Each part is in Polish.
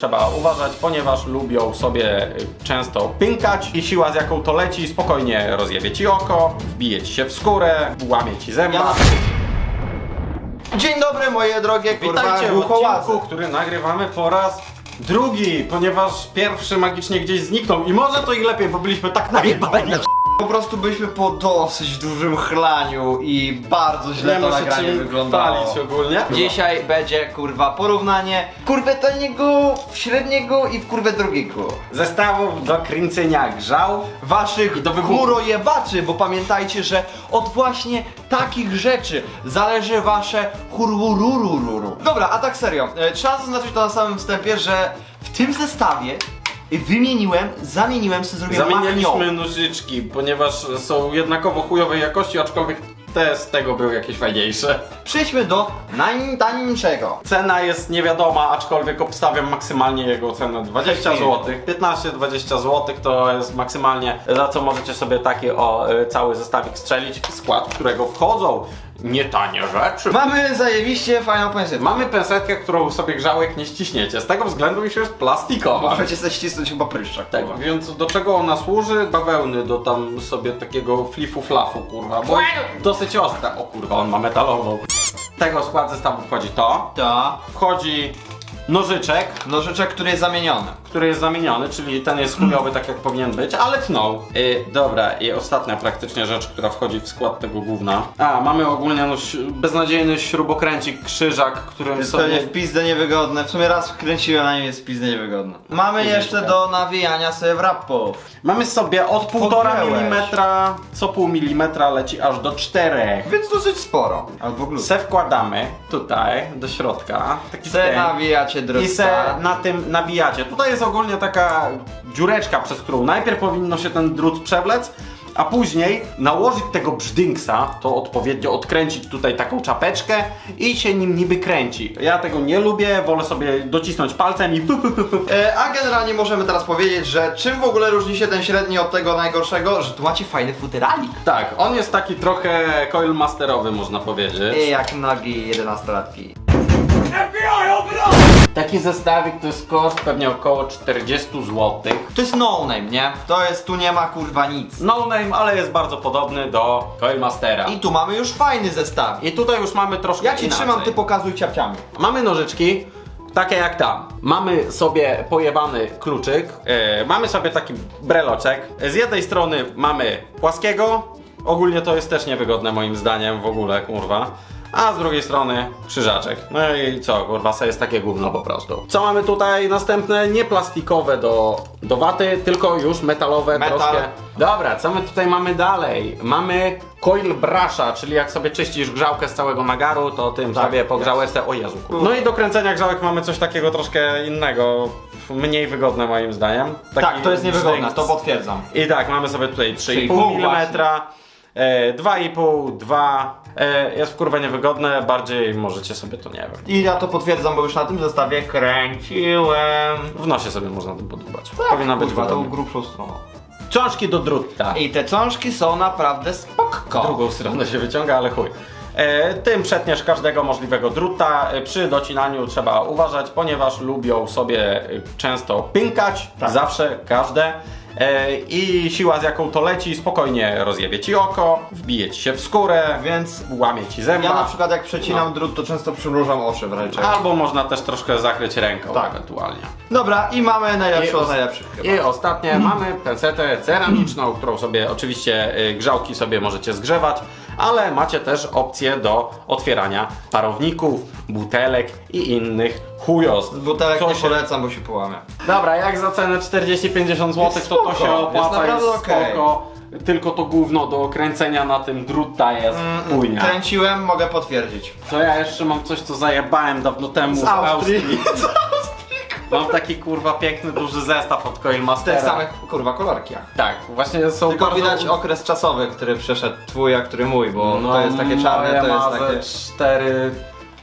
Trzeba uważać, ponieważ lubią sobie y, często pękać i siła z jaką to leci spokojnie rozjebie ci oko, wbije ci się w skórę, łamie ci zęba. Dzień dobry moje drogie kurwa Witajcie w odcinku, który nagrywamy po raz drugi, ponieważ pierwszy magicznie gdzieś zniknął i może to i lepiej, bo byliśmy tak najebani. Po prostu byliśmy po dosyć dużym chlaniu i bardzo źle to Wiemy się nagranie czym wyglądało. chwalić ogólnie. Dzisiaj będzie kurwa porównanie kurwę taniego, średniego i w kurwę drugiego. Zestawów do kręcenia grzał. Waszych I do wybuchu. chmurojebaczy, bo pamiętajcie, że od właśnie takich rzeczy zależy wasze hurururururu. Dobra, a tak serio, e, trzeba zaznaczyć to na samym wstępie, że w tym zestawie wymieniłem, zamieniłem sobie, zrobiłem Zamienialiśmy machnio. nożyczki, ponieważ są jednakowo chujowej jakości, aczkolwiek te z tego były jakieś fajniejsze. Przejdźmy do najtańszego. Cena jest niewiadoma, aczkolwiek obstawiam maksymalnie jego cenę 20 Jaki? zł. 15-20 zł to jest maksymalnie za co możecie sobie taki o y, cały zestawik strzelić, w skład którego wchodzą nie tanie rzeczy. Mamy zajebiście fajną pensję. Mamy pensetkę, którą sobie grzałek nie ściśniecie, z tego względu, iż jest plastikowa. Możecie sobie ścisnąć chyba pryszczak. Tak, kurwa. więc do czego ona służy? Bawełny do tam sobie takiego flifu flafu, kurwa, bo jest dosyć ostra. O kurwa, on ma metalową. Tego skład zestawu wchodzi to. Ta. Wchodzi nożyczek, Nożyczek, który jest zamieniony. który jest zamieniony, czyli ten jest chujowy tak jak powinien być, ale tnął. Y, dobra, i ostatnia praktycznie rzecz, która wchodzi w skład tego gówna. A, mamy ogólnie no, ś- beznadziejny śrubokręcik, krzyżak, którym Jest sobie... pewnie w pizdę niewygodne. W sumie raz wkręciłem, a nie jest w pizdę niewygodne. Mamy jeszcze do nawijania sobie wrapów. Mamy sobie od 1,5 Podgięłeś. mm, co pół milimetra leci aż do 4. Więc dosyć sporo. Albo glut. Se wkładamy tutaj do środka. Taki Se nawijacie I se drutka. na tym nabijacie. Tutaj jest ogólnie taka dziureczka, przez którą najpierw powinno się ten drut przewlec, a później nałożyć tego brzdingsa, to odpowiednio odkręcić tutaj taką czapeczkę i się nim niby kręci. Ja tego nie lubię, wolę sobie docisnąć palcem i pu, pu, pu, pu. E, a generalnie możemy teraz powiedzieć, że czym w ogóle różni się ten średni od tego najgorszego, że tu macie fajny futeralik. Tak, on jest taki trochę coil masterowy można powiedzieć. I jak nogi 11-latki. Taki zestawik to jest koszt pewnie około 40 zł. To jest no name, nie? To jest, tu nie ma kurwa nic. No name, ale jest bardzo podobny do Coilmastera. I tu mamy już fajny zestaw. I tutaj już mamy troszkę Ja ci inaczej. trzymam, ty pokazuj ciapciami. Mamy nożyczki, takie jak tam. Mamy sobie pojebany kluczyk, e, mamy sobie taki breloczek. Z jednej strony mamy płaskiego, ogólnie to jest też niewygodne moim zdaniem w ogóle, kurwa. A z drugiej strony krzyżaczek. No i co, kurwa, se jest takie gówno po prostu. Co mamy tutaj następne? Nie plastikowe do, do waty, tylko już metalowe Metal. troszkę. Dobra, co my tutaj mamy dalej? Mamy coil brusha, czyli jak sobie czyścisz grzałkę z całego nagaru, to tym Tak, sobie po grzałeczce, o Jezu. No i do kręcenia grzałek mamy coś takiego troszkę innego, mniej wygodne moim zdaniem. Taki tak, to jest niewygodne, to potwierdzam. I tak, mamy sobie tutaj 3,5 3,5 mm, e, 2,5, 2, e, jest w kurwa niewygodne, bardziej możecie sobie to, nie wiem, I ja to potwierdzam, bo już na tym zestawie kręciłem. w nosie sobie można tym podobać. Powinna być Kurwa, tą wygodnie. grubszą stroną. Książki do drutta. I te cążki są naprawdę spokko. drugą stronę się wyciąga, ale chuj. E, tym przetniesz każdego możliwego druta. E, Przy docinaniu trzeba uważać, ponieważ lubią sobie e, często pękać, Tak. zawsze, każde. E, I siła z jaką to leci spokojnie rozjebie ci oko, wbije ci się w skórę, Więc łamie ci zęba. ja na przykład jak przecinam drut, to często przymrużam oczy w czego. Albo można też troszkę zakryć ręką Tak. ewentualnie. Dobra, i mamy najlepszą z najlepszych chyba. I ostatnie mamy pensetę ceramiczną, którą sobie oczywiście y, grzałki sobie możecie zgrzewać, ale macie też opcję do otwierania parowników, butelek i innych chujostw. Butelek Co nie się- polecam, bo się połamie. Dobra, jak za cenę 40-50 zł, to to spoko, się jest opłaca, jest, naprawdę okej. spoko. Tylko to gówno do kręcenia na tym druta jest chujnia. Kręciłem, mogę potwierdzić. To ja jeszcze mam coś, co zajebałem dawno temu z, Z Austrii. Mam taki kurwa piękny, duży zestaw od W Coilmastera. tych samych, kurwa, kolorkiach. Tak, właśnie są Tylko bardzo... widać okres czasowy, który przeszedł twój, a który mój, bo to jest takie czarne, to jest takie... ze cztery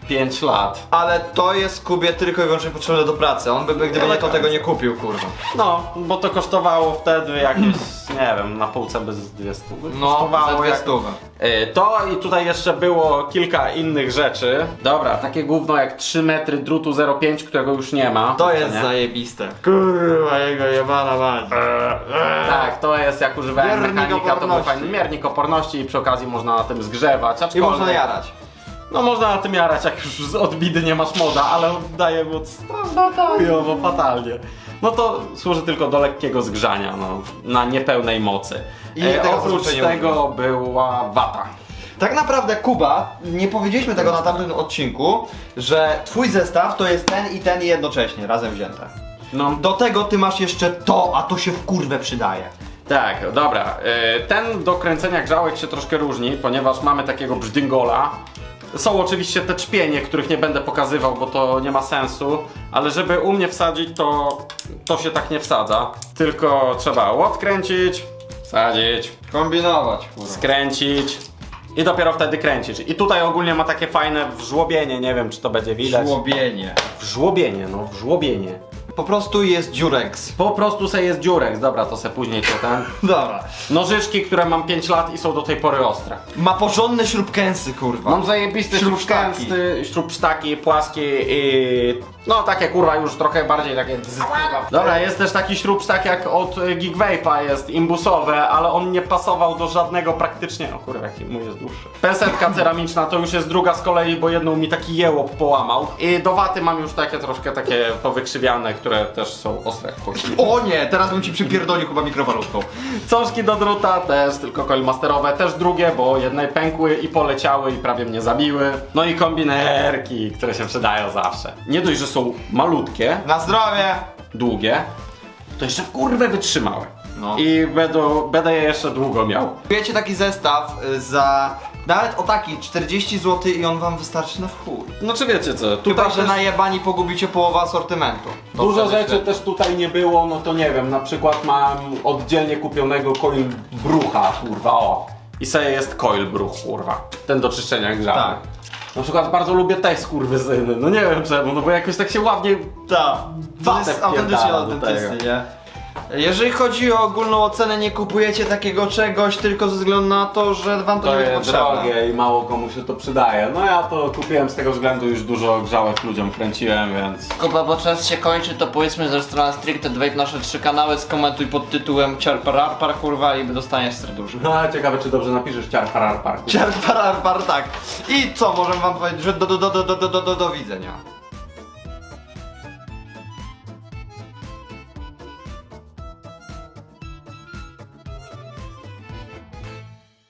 5 lat. Ale to jest Kubie tylko i wyłącznie potrzebne do pracy. On by, by gdyby Ja nie to tak tego nie kupił, kurwa. No, bo to kosztowało wtedy jakieś, nie wiem, na półce bez 200. No, za kosztowało dwie jak... stówy. Y, To i tutaj jeszcze było kilka innych rzeczy. Dobra, takie gówno jak 3 metry drutu 0,5, którego już nie ma. To jest nie? zajebiste. Kurwa, jego jebana mać. Tak, to jest jak używałem Miernik mechanika, to był oporności. fajny miernik oporności i przy okazji można na tym zgrzewać. I Aczkolwiek, można jarać. No można na tym jarać, jak już z odbidy nie masz moda, ale oddaje mu chujowo, fatalnie. No to służy tylko do lekkiego zgrzania, no, na niepełnej mocy. I tego oprócz zazwyczaj nie tego była wata. Tak naprawdę Kuba, nie powiedzieliśmy tego na tamtym odcinku, że twój zestaw to jest ten i ten jednocześnie, razem wzięte. No, Do tego ty masz jeszcze to, a to się w kurwę przydaje. Tak, dobra. y, Ten do kręcenia grzałek się troszkę różni, ponieważ mamy takiego brzdyngola. Są oczywiście te czpienie, których nie będę pokazywał, bo to nie ma sensu, ale żeby u mnie wsadzić, to to się tak nie wsadza. Tylko trzeba odkręcić, wsadzić, Kombinować, kurwa. skręcić i dopiero wtedy kręcić. I tutaj ogólnie ma takie fajne wżłobienie, nie wiem czy to będzie widać. Żłobienie. Wżłobienie, no wżłobienie. Po prostu jest dziurex. Po prostu se jest dziurek, dobra, to se później to ten. Dobra. Nożyczki, które mam 5 lat i są do tej pory ostre. Ma porządne śrubkęsy, kurwa. Mam zajebisty Śrubsztaki. śrubsztaki, śrubsztaki płaskie i no takie kurwa już trochę bardziej takie dzz- Dobra, jest też taki śrubsztak jak od y, Vape'a jest imbusowe, ale on nie pasował do żadnego praktycznie, o kurwa jaki mój jest dłuższy. Pesetka ceramiczna to już jest druga z kolei, bo jedną mi taki jełop połamał i do waty mam już takie troszkę takie powykrzywiane, które też są ostre jak kości. O nie, teraz bym ci przypierdolił chyba mikrofalówką. Cążki do druta też, tylko coilmasterowe, też drugie, bo jedne pękły i poleciały i prawie mnie zabiły. No i kombinerki, które się przydają zawsze. Nie dość, że są malutkie, Na zdrowie! długie, to jeszcze w kurwę wytrzymałe. No. I będą, będę je jeszcze długo miał. Wiecie taki zestaw y, za nawet o taki 40 zł i on wam wystarczy na wchód. No czy wiecie co, Chyba, tutaj że też na jebani pogubicie połowę asortymentu. To dużo wtedy rzeczy średnio. też tutaj nie było, no to nie wiem, na przykład mam oddzielnie kupionego coil brucha, kurwa, o. I sobie jest coil bruch, kurwa. Ten do czyszczenia grzałek. Tak. Na przykład bardzo lubię te skurwysyny, no nie wiem czemu, no bo jakoś tak się ładnie... Tak. To Watę jest autentycznie wpierdala do autentyczny, tego. nie? Jeżeli chodzi o ogólną ocenę, nie kupujecie takiego czegoś tylko ze względu na to, że wam to, To nie jest jest potrzebne. drogie i mało komu się to przydaje. No ja to kupiłem z tego względu, już dużo grzałek ludziom kręciłem, więc... Kuba, bo czas się kończy, to powiedzmy, że strona Stricte Dwave nasze trzy kanały, skomentuj pod tytułem Ciarpararpar, kurwa, i dostaniesz serduszko. No ciekawe czy dobrze napiszesz ciar parar parku. Ciarpararpar, tak. I co, możemy wam powiedzieć, że do, do, do, do, do, do, do, do widzenia.